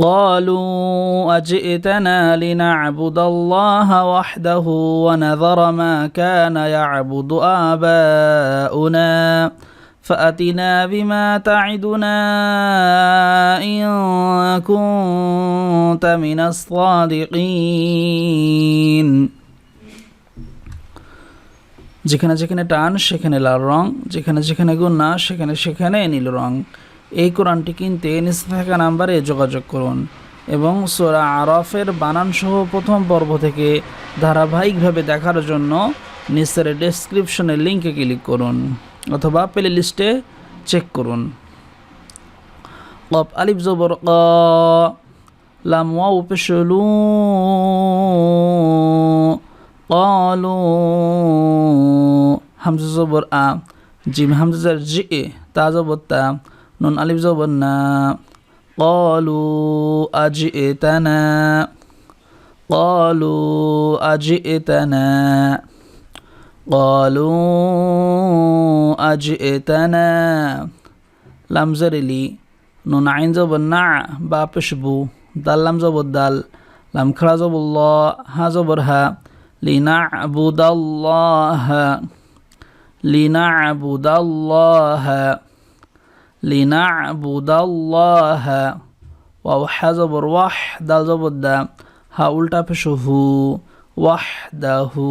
قالوا أجئتنا لنعبد الله وحده ونذر ما كان يعبد آباؤنا فأتنا بما تعدنا إن كنت من الصادقين যেখানে যেখানে টান সেখানে লাল রং যেখানে যেখানে গুন্না সেখানে সেখানে নীল রং এই কোরআনটি কিনতে নিচে থাকা নাম্বারে যোগাযোগ করুন এবং সোরা আরফের বানানসহ প্রথম পর্ব থেকে ধারাবাহিকভাবে দেখার জন্য নিচের ডেসক্রিপশনের লিঙ্কে ক্লিক করুন অথবা প্লে লিস্টে চেক করুন। কপ আলিফ জবর ক লাম ওয়াউ পেশলু কলু হামজা জবর আ জিম হামজার জি তা জবর তা নুন আলিফ জবর না। কলু আজি এতানা কলু আজি এতানা কলু আজি এতানা লামজার এলি নুন আইন জবর না। বা পেশবু। দাল লাম জবর দাল। লাম খড়া জবর ল। হা জবর হা। লিনা আবুদাল্লাহ লিনা আবুদাল্লাহ لنعبد الله واو حزبر وح دال زبر دا ها উল্টা পেশো হু ওয়াহদাহু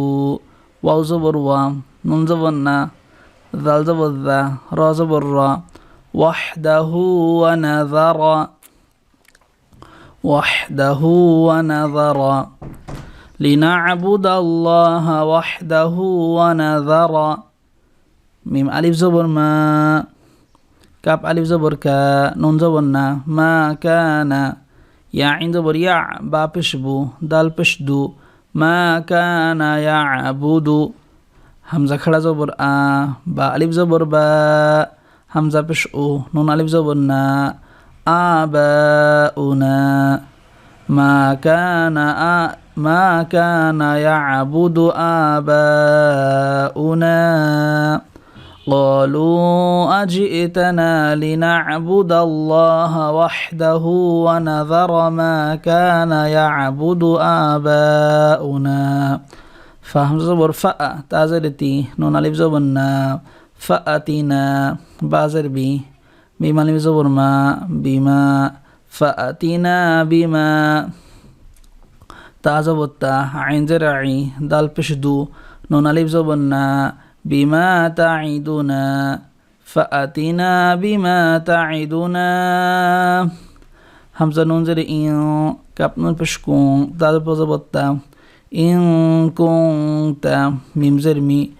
ওয়াও জবর ওয়া নুন জবর না দাল জবর দা র জবর র ওয়াহদাহু ওয়া নাযারা ওয়াহদাহু ওয়া নাযারা لنعبد الله وحده ونذر মিম আলিফ জবর মা কাপ আলিফ জবর কা নুন জবর না মা কানা ইয়া আইন জবর ইয়া বা পেশবু দাল পেশদু মা কানা ইয়া আবুদু হামজা খাড়া জবর আ বা আলিফ জবর বা হামজা পেশ ও নুন আলিফ জবর না আবা উনা মা কানা আ ما كان يعبد آباؤنا قالوا أجئتنا لنعبد الله وحده ونذر ما كان يعبد آباؤنا فهم زبر فأ تازرتي نون ألف زبرنا فأتنا بازر بي بما ألف زبر ما بما فأتنا بما تازبتا عين زرعي دال بشدو نون ألف زبرنا بما تعدنا فأتنا بما تعدنا همزة نون زر إن كاب نون بشكون دار بزبطة إن كنت ميم زر مي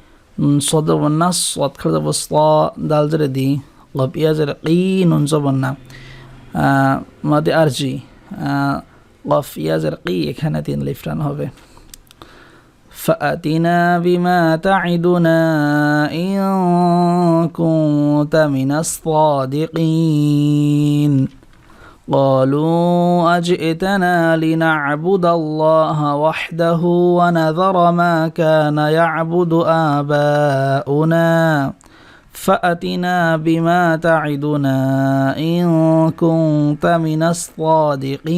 صد والنص صد كرد بسطاء دال زر دي غب إيا زر قي نون زبنا ماضي أرجي غف إيا زر قي كانت لفتان هوبي فأتنا بما تعدنا إن كنت من الصادقين. قالوا أجئتنا لنعبد الله وحده ونذر ما كان يعبد آباؤنا. فأتنا بما تعدنا إن كنت من الصادقين.